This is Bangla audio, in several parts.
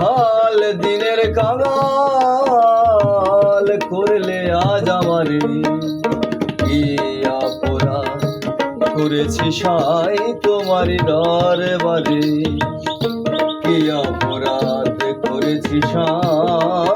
হাল। দিনের কাঙাল করলে আজ আমারে কি অপরাধ। করেছি সাই তোমারই দরবারে। কি অপরাধ করেছি সাই?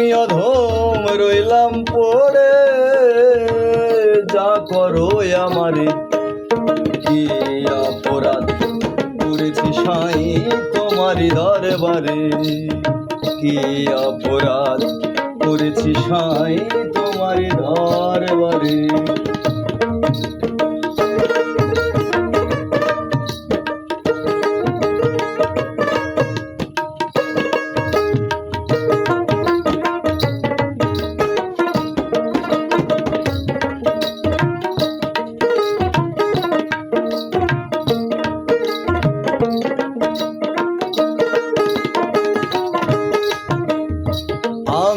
আমি অধম রইলাম পড়ে। যা করো আমার। কি অপরাধ করেছি সাই তোমারই দরবারে। কি অপরাধ করেছি সাই তোমারই দরবারে।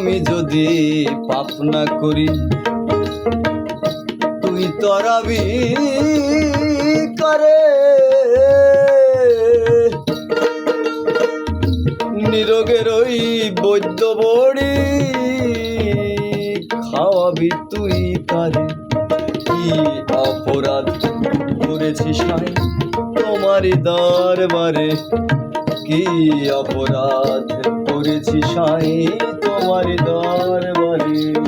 আমি যদি পাপ না করি তুই তরাবি করে। নিরোগের ওই বৈদ্য বড়ি খাওয়াবি তুই কারে কি অপরাধ করেছিস তোমারই দরবারে? কি অপরাধ করেছি সাই তোমার দরবারে?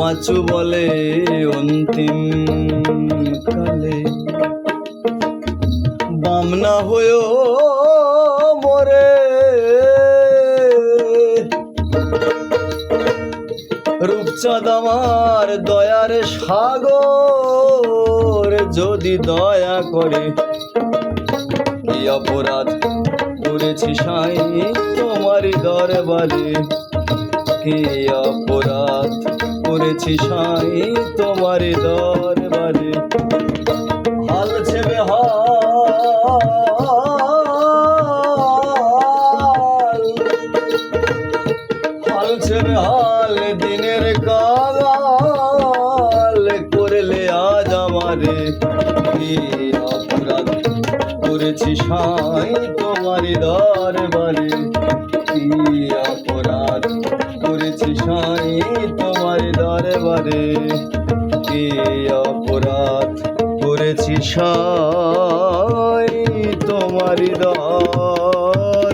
পাঁচু বলে অন্তিম কালে। বামনা হয়েও মরে। রূপচাঁদ আমার দয়ার সাগর, যদি দয়া করে। কি অপরাধ করেছি সাই তোমারই দরবারে। কি অপরাধ করেছি সাই তোমার দরবারে। হাল ছেবে হাল। হাল ছেবে হাল দিনের কাল করলে আজ আমারে। অপরাধ করেছি সাই তোমার দরবারে। অপরাধ করেছি সাই তোমার দরবারে কি অপরাধ করেছি সাই তোমার দরবারে?